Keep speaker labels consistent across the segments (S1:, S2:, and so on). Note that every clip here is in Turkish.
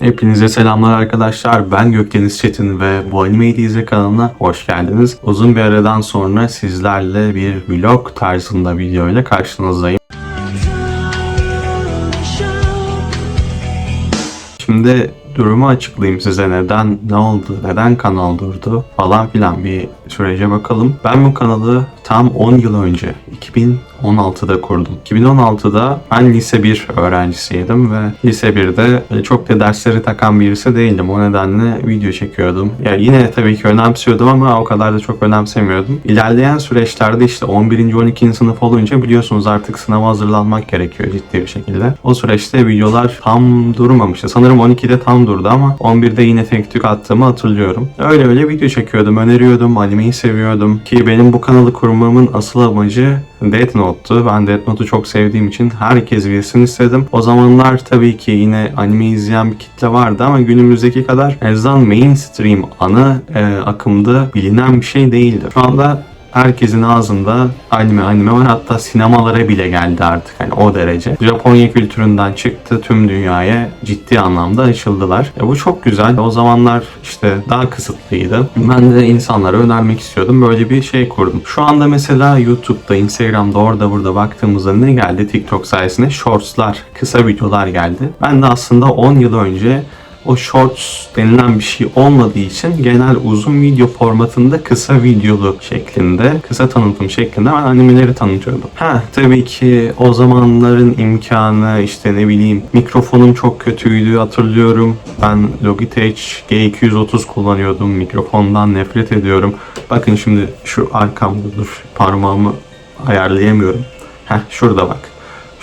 S1: Hepinize selamlar arkadaşlar. Ben Gökdeniz Çetin ve bu Anime'yi izle kanalına hoş geldiniz. Uzun bir aradan sonra sizlerle bir vlog tarzında video ile karşınızdayım. Şimdi durumu açıklayayım size neden ne oldu, neden kanal durdu falan filan bir sürece bakalım. Ben bu kanalı tam 10 yıl önce 2016'da kurdum. 2016'da ben lise 1 öğrencisiydim ve lise 1'de böyle çok da dersleri takan birisi değildim. O nedenle video çekiyordum. Ya yine tabii ki önemsiyordum ama o kadar da çok önemsemiyordum. İlerleyen süreçlerde işte 11. 12. sınıf olunca biliyorsunuz artık sınava hazırlanmak gerekiyor ciddi bir şekilde. O süreçte videolar tam durmamıştı. Sanırım 12'de tam durdu ama 11'de yine tek tük attığımı hatırlıyorum. Öyle öyle video çekiyordum, öneriyordum, animeyi seviyordum. Ki benim bu kanalı kurmamın asıl amacı Death Note'tu. Ben Death Note'u çok sevdiğim için herkes bilsin istedim. O zamanlar tabii ki yine anime izleyen bir kitle vardı ama günümüzdeki kadar en azından mainstream ana e, akımda bilinen bir şey değildi. Şu anda herkesin ağzında anime anime var hatta sinemalara bile geldi artık hani o derece. Japonya kültüründen çıktı tüm dünyaya ciddi anlamda açıldılar. E bu çok güzel. O zamanlar işte daha kısıtlıydı. Ben de insanlara önermek istiyordum. Böyle bir şey kurdum. Şu anda mesela YouTube'da, Instagram'da orada burada baktığımızda ne geldi TikTok sayesinde? Shortslar, kısa videolar geldi. Ben de aslında 10 yıl önce o shorts denilen bir şey olmadığı için genel uzun video formatında kısa videolu şeklinde, kısa tanıtım şeklinde ben animeleri tanıtıyordum. Ha tabii ki o zamanların imkanı işte ne bileyim mikrofonum çok kötüydü hatırlıyorum. Ben Logitech G230 kullanıyordum. Mikrofondan nefret ediyorum. Bakın şimdi şu arkamda dur parmağımı ayarlayamıyorum. Heh şurada bak.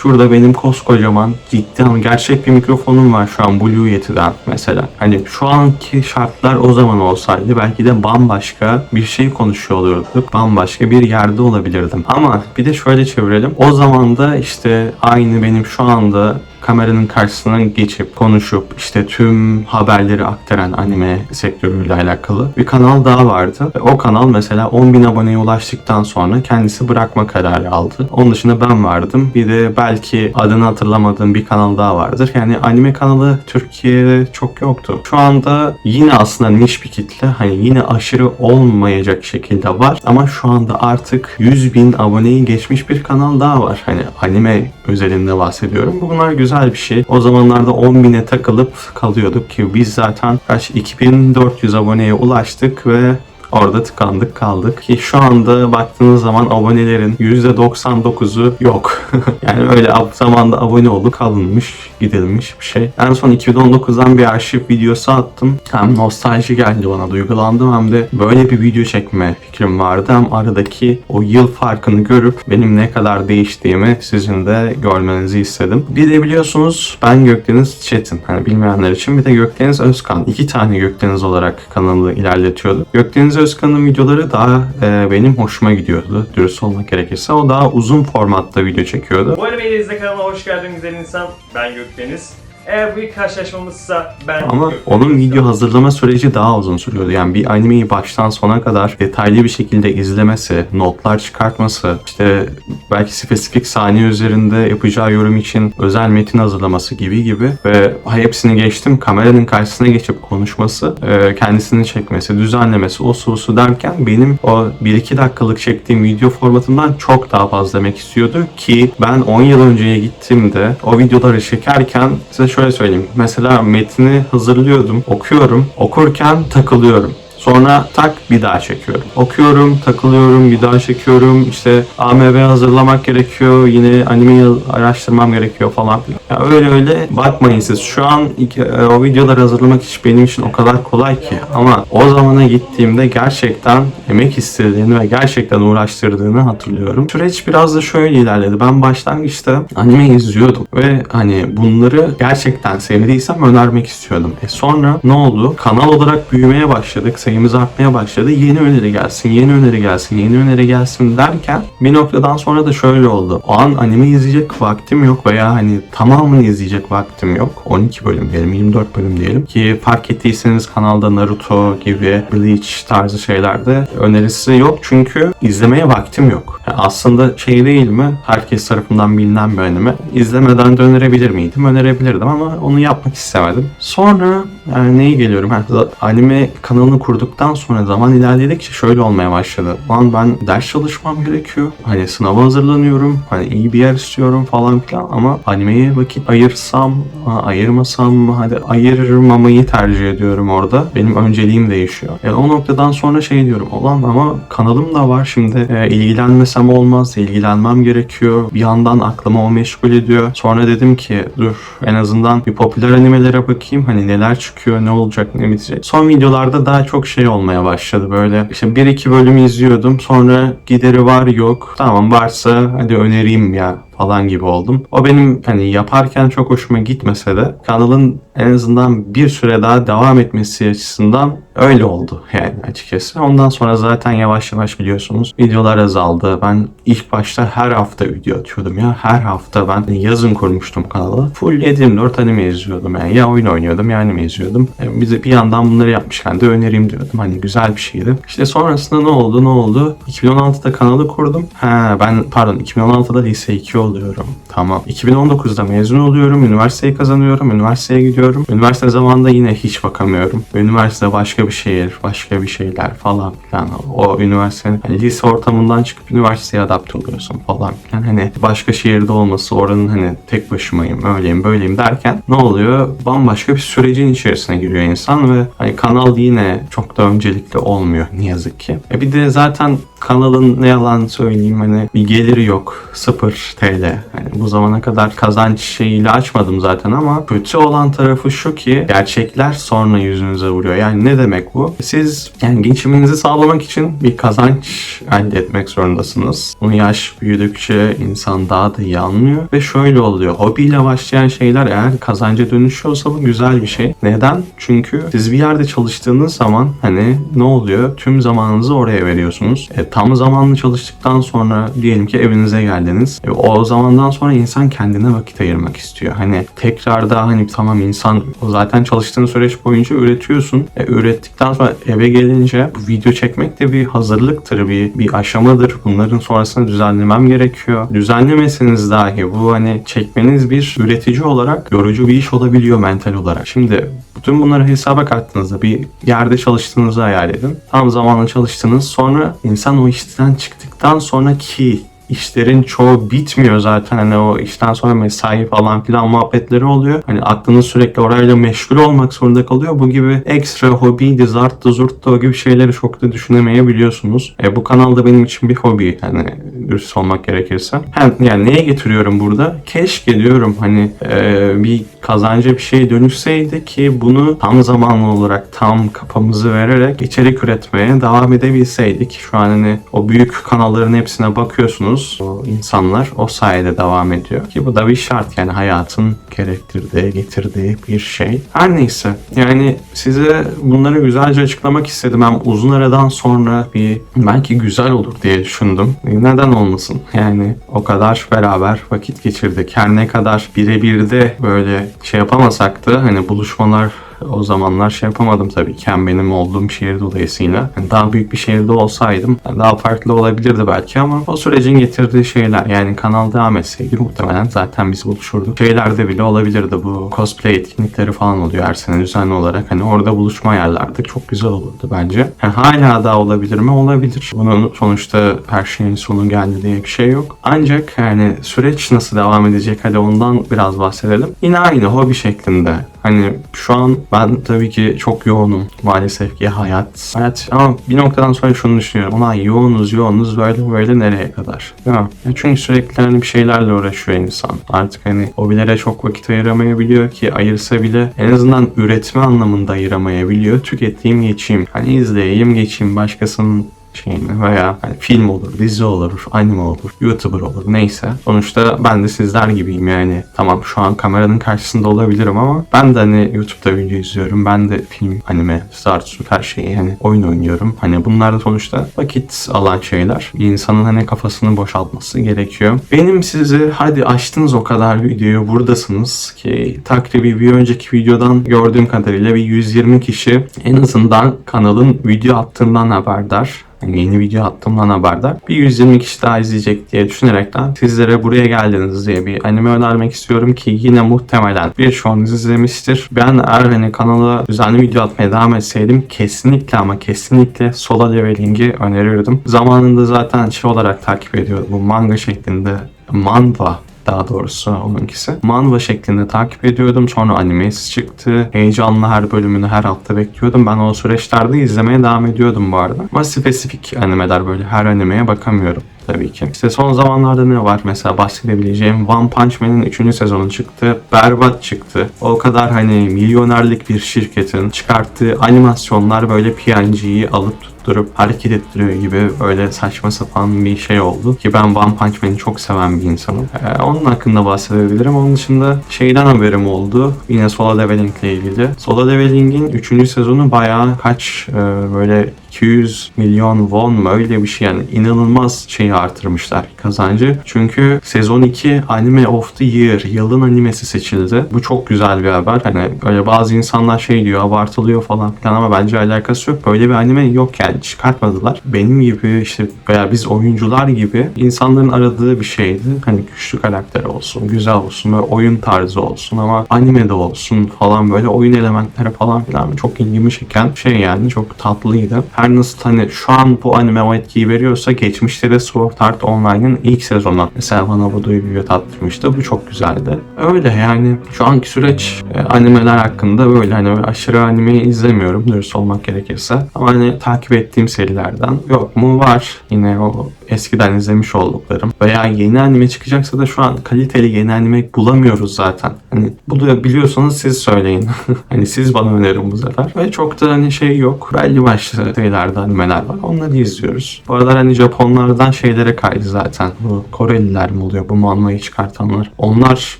S1: Şurada benim koskocaman ciddi ama gerçek bir mikrofonum var şu an Blue Yeti'den mesela. Hani şu anki şartlar o zaman olsaydı belki de bambaşka bir şey konuşuyor olurduk. Bambaşka bir yerde olabilirdim. Ama bir de şöyle çevirelim. O zaman da işte aynı benim şu anda kameranın karşısına geçip konuşup işte tüm haberleri aktaran anime sektörüyle alakalı bir kanal daha vardı. Ve o kanal mesela 10.000 aboneye ulaştıktan sonra kendisi bırakma kararı aldı. Onun dışında ben vardım. Bir de belki adını hatırlamadığım bir kanal daha vardır. Yani anime kanalı Türkiye'de çok yoktu. Şu anda yine aslında niş bir kitle. Hani yine aşırı olmayacak şekilde var. Ama şu anda artık 100.000 aboneyi geçmiş bir kanal daha var. Hani anime özelinde bahsediyorum. Bunlar güzel bir şey. O zamanlarda 10.000'e takılıp kalıyorduk ki biz zaten kaç 2400 aboneye ulaştık ve Orada tıkandık kaldık ki şu anda baktığınız zaman abonelerin %99'u yok. yani öyle ab- zamanda abone olup kalınmış, gidilmiş bir şey. En son 2019'dan bir arşiv videosu attım. Hem nostalji geldi bana, duygulandım hem de böyle bir video çekme fikrim vardı. Hem aradaki o yıl farkını görüp benim ne kadar değiştiğimi sizin de görmenizi istedim. Bir de biliyorsunuz ben Gökdeniz Çetin. Hani bilmeyenler için bir de Gökdeniz Özkan. İki tane Gökdeniz olarak kanalı ilerletiyordu. Gökdeniz Özkan'ın videoları daha e, benim hoşuma gidiyordu. Dürüst olmak gerekirse. O daha uzun formatta video çekiyordu.
S2: Bu arada beni izle kanalına hoş geldin güzel insan. Ben Gökdeniz. İlk karşılaşmamızsa ben
S1: Ama onun video hazırlama süreci daha uzun sürüyordu. Yani bir animeyi baştan sona kadar detaylı bir şekilde izlemesi, notlar çıkartması, işte belki spesifik saniye üzerinde yapacağı yorum için özel metin hazırlaması gibi gibi ve hepsini geçtim kameranın karşısına geçip konuşması, e, kendisini çekmesi, düzenlemesi, o su derken benim o 1-2 dakikalık çektiğim video formatından çok daha fazla demek istiyordu ki ben 10 yıl önceye gittiğimde o videoları çekerken size şöyle söyleyeyim. Mesela metni hazırlıyordum, okuyorum, okurken takılıyorum. Sonra tak bir daha çekiyorum. Okuyorum, takılıyorum, bir daha çekiyorum. İşte AMV hazırlamak gerekiyor. Yine animeyi araştırmam gerekiyor falan filan. Ya öyle öyle bakmayın siz. Şu an e, o videoları hazırlamak hiç benim için o kadar kolay ki. Ama o zamana gittiğimde gerçekten emek istediğini ve gerçekten uğraştırdığını hatırlıyorum. Süreç biraz da şöyle ilerledi. Ben başlangıçta anime izliyordum ve hani bunları gerçekten sevdiysem önermek istiyordum. E sonra ne oldu? Kanal olarak büyümeye başladık. Sayı sayımız artmaya başladı. Yeni öneri gelsin, yeni öneri gelsin, yeni öneri gelsin derken bir noktadan sonra da şöyle oldu. O an anime izleyecek vaktim yok veya hani tamamını izleyecek vaktim yok. 12 bölüm diyelim, 24 bölüm diyelim ki fark ettiyseniz kanalda Naruto gibi Bleach tarzı şeylerde önerisi yok çünkü izlemeye vaktim yok. Yani aslında şey değil mi? Herkes tarafından bilinen bir anime. İzlemeden de önerebilir miydim? Önerebilirdim ama onu yapmak istemedim. Sonra yani neyi geliyorum? Ha, anime kanalını kurduktan sonra zaman ilerledikçe şöyle olmaya başladı. Lan ben ders çalışmam gerekiyor. Hani sınava hazırlanıyorum. Hani iyi bir yer istiyorum falan filan ama animeye vakit ayırsam, ayırmasam mı? Hadi ayırmamayı tercih ediyorum orada. Benim önceliğim değişiyor. Yani o noktadan sonra şey diyorum. Ulan ama kanalım da var şimdi. E, ilgilenmesem olmaz. ilgilenmem gerekiyor. Bir yandan aklımı o meşgul ediyor. Sonra dedim ki dur en azından bir popüler animelere bakayım. Hani neler çıkıyor, ne olacak, ne bitecek. Son videolarda daha çok şey olmaya başladı. Böyle işte bir iki bölüm izliyordum. Sonra gideri var yok. Tamam varsa hadi önereyim ya falan gibi oldum. O benim hani yaparken çok hoşuma gitmese de kanalın en azından bir süre daha devam etmesi açısından öyle oldu yani açıkçası. Ondan sonra zaten yavaş yavaş biliyorsunuz videolar azaldı. Ben ilk başta her hafta video atıyordum ya. Her hafta ben yazın kurmuştum kanalı. Full 7-24 anime izliyordum yani. Ya oyun oynuyordum ya anime izliyordum. E, bize bir yandan bunları yapmışken de önereyim diyordum. Hani güzel bir şeydi. İşte sonrasında ne oldu ne oldu? 2016'da kanalı kurdum. Ha ben pardon 2016'da lise 2 oluyorum. Tamam. 2019'da mezun oluyorum. Üniversiteyi kazanıyorum. Üniversiteye gidiyorum. Üniversite zamanında yine hiç bakamıyorum. Üniversite başka bir şehir, başka bir şeyler falan filan. O üniversitenin hani lise ortamından çıkıp üniversiteye adapte oluyorsun falan filan. Hani başka şehirde olması, oranın hani tek başımayım, öyleyim, böyleyim derken ne oluyor? Bambaşka bir sürecin içerisine giriyor insan ve hani kanal yine çok da öncelikli olmuyor ne yazık ki. E bir de zaten kanalın ne yalan söyleyeyim hani bir geliri yok. 0 TL. Hani bu zamana kadar kazanç şeyiyle açmadım zaten ama kötü olan tarafı şu ki gerçekler sonra yüzünüze vuruyor. Yani ne demek bu? Siz yani geçiminizi sağlamak için bir kazanç elde etmek zorundasınız. Bu yaş büyüdükçe insan daha da iyi anlıyor ve şöyle oluyor. Hobiyle başlayan şeyler eğer kazanca dönüşüyorsa bu güzel bir şey. Neden? Çünkü siz bir yerde çalıştığınız zaman hani ne oluyor? Tüm zamanınızı oraya veriyorsunuz. E, tam zamanlı çalıştıktan sonra diyelim ki evinize geldiniz. E, o zamandan sonra insan kendine vakit ayırmak istiyor. Hani tekrar da hani tamam insan zaten çalıştığın süreç boyunca üretiyorsun. E, ürettikten sonra eve gelince bu video çekmek de bir hazırlıktır, bir, bir aşamadır. Bunların sonrasında düzenlemem gerekiyor. Düzenlemeseniz dahi bu hani çekmeniz bir üretici olarak yorucu bir iş olabiliyor mental olarak. Şimdi bütün bunları hesaba kattığınızda bir yerde çalıştığınızı hayal edin. Tam zamanlı çalıştınız. Sonra insan o işten çıktıktan sonraki işlerin çoğu bitmiyor zaten hani o işten sonra mesai falan filan muhabbetleri oluyor. Hani aklınız sürekli orayla meşgul olmak zorunda kalıyor. Bu gibi ekstra hobiydi, zarttı, zurttu o gibi şeyleri çok da düşünemeyebiliyorsunuz. E, bu kanalda benim için bir hobi hani dürüst olmak gerekirse. Hem, yani neye getiriyorum burada? Keşke diyorum hani e, bir kazancı bir şey dönüşseydi ki bunu tam zamanlı olarak tam kafamızı vererek içerik üretmeye devam edebilseydik. Şu an hani o büyük kanalların hepsine bakıyorsunuz. O insanlar o sayede devam ediyor. Ki bu da bir şart yani hayatın gerektirdiği, getirdiği bir şey. Her neyse yani size bunları güzelce açıklamak istedim. Hem uzun aradan sonra bir belki güzel olur diye düşündüm. Neden olmasın? Yani o kadar beraber vakit geçirdik. Her ne kadar birebir de böyle şey yapamasak da hani buluşmalar o zamanlar şey yapamadım tabii ki. Hem benim olduğum şehir dolayısıyla. Yani daha büyük bir şehirde olsaydım daha farklı olabilirdi belki ama o sürecin getirdiği şeyler yani kanal devam etseydi muhtemelen zaten biz buluşurduk. Şeylerde bile olabilirdi bu cosplay etkinlikleri falan oluyor her sene düzenli olarak. Hani orada buluşma yerlerdik. Çok güzel olurdu bence. Yani hala daha olabilir mi? Olabilir. Bunun sonuçta her şeyin sonu geldi diye bir şey yok. Ancak yani süreç nasıl devam edecek? Hadi ondan biraz bahsedelim. Yine aynı hobi şeklinde Hani şu an ben tabii ki çok yoğunum maalesef ki hayat. Hayat ama bir noktadan sonra şunu düşünüyorum. Ulan yoğunuz yoğunuz böyle böyle nereye kadar? Değil mi? Çünkü sürekli hani bir şeylerle uğraşıyor insan. Artık hani hobilere çok vakit ayıramayabiliyor ki ayırsa bile en azından üretme anlamında ayıramayabiliyor. Tüketeyim geçeyim. Hani izleyeyim geçeyim başkasının şeyini veya hani film olur, dizi olur, anime olur, YouTuber olur neyse. Sonuçta ben de sizler gibiyim yani. Tamam şu an kameranın karşısında olabilirim ama ben de hani YouTube'da video izliyorum. Ben de film, anime, Star Trek her şeyi hani oyun oynuyorum. Hani bunlar da sonuçta vakit alan şeyler. Bir insanın hani kafasını boşaltması gerekiyor. Benim sizi hadi açtınız o kadar videoyu buradasınız ki takribi bir önceki videodan gördüğüm kadarıyla bir 120 kişi en azından kanalın video attığından haberdar. Yani yeni video attığımdan haberdar. Bir 120 kişi daha izleyecek diye düşünerekten sizlere buraya geldiniz diye bir anime önermek istiyorum ki yine muhtemelen birçoğunuz izlemiştir. Ben eğer hani kanala düzenli video atmaya devam etseydim kesinlikle ama kesinlikle Solo Leveling'i önerirdim. Zamanında zaten şey olarak takip ediyordum. Bu manga şeklinde manva daha doğrusu onunkisi. Manva şeklinde takip ediyordum. Sonra animesi çıktı. Heyecanla her bölümünü her hafta bekliyordum. Ben o süreçlerde izlemeye devam ediyordum bu arada. Ama spesifik animeler böyle her animeye bakamıyorum tabii ki. İşte son zamanlarda ne var mesela bahsedebileceğim One Punch Man'in 3. sezonu çıktı. Berbat çıktı. O kadar hani milyonerlik bir şirketin çıkarttığı animasyonlar böyle PNG'yi alıp tutturup hareket ettiriyor gibi böyle saçma sapan bir şey oldu. Ki ben One Punch Man'i çok seven bir insanım. Ee, onun hakkında bahsedebilirim. Onun dışında şeyden haberim oldu. Yine Solo Leveling ile ilgili. Solo Leveling'in 3. sezonu bayağı kaç e, böyle 200 milyon won mu öyle bir şey yani inanılmaz şeyi artırmışlar kazancı. Çünkü sezon 2 anime of the year yılın animesi seçildi. Bu çok güzel bir haber. Hani böyle bazı insanlar şey diyor abartılıyor falan filan ama bence alakası yok. Böyle bir anime yok yani çıkartmadılar. Benim gibi işte veya biz oyuncular gibi insanların aradığı bir şeydi. Hani güçlü karakter olsun, güzel olsun, böyle oyun tarzı olsun ama animede olsun falan böyle oyun elementleri falan filan çok ilgimi çeken şey yani çok tatlıydı. Her nasıl hani şu an bu anime etkiyi veriyorsa geçmişte de Sword Art Online'ın ilk sezonu mesela bana bu duyguyu tattırmıştı. Bu çok güzeldi. Öyle yani şu anki süreç e, animeler hakkında böyle hani aşırı anime izlemiyorum dürüst olmak gerekirse. Ama hani takip ettiğim serilerden yok mu var yine o eskiden izlemiş olduklarım veya yeni anime çıkacaksa da şu an kaliteli yeni anime bulamıyoruz zaten. Hani bu da biliyorsanız siz söyleyin. hani siz bana önerin bu sefer. Ve çok da hani şey yok. Belli başlı şeylerde animeler var. Onları izliyoruz. Bu aralar hani Japonlardan şeylere kaydı zaten. Bu Koreliler mi oluyor bu manmayı çıkartanlar? Onlar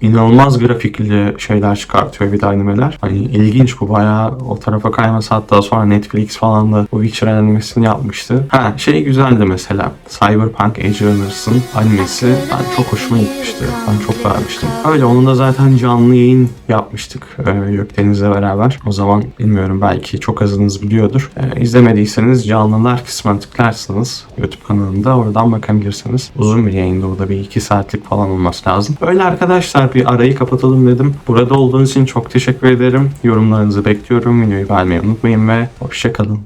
S1: inanılmaz grafikli şeyler çıkartıyor bir de animeler. Hani ilginç bu bayağı o tarafa kayması hatta sonra Netflix falan da bu Witcher animesini yapmıştı. Ha şey güzeldi mesela. Cyberpunk Edge Runners'ın animesi ben çok hoşuma gitmişti. Ben çok beğenmiştim. Öyle onun da zaten canlı yayın yapmıştık e, Gökdeniz'le beraber. O zaman bilmiyorum belki çok azınız biliyordur. E, izlemediyseniz canlılar kısmına tıklarsınız YouTube kanalında oradan bakabilirsiniz. Uzun bir yayında o da bir iki saatlik falan olması lazım. Öyle arkadaşlar bir arayı kapatalım dedim. Burada olduğunuz için çok teşekkür ederim. Yorumlarınızı bekliyorum. Videoyu beğenmeyi unutmayın ve hoşçakalın.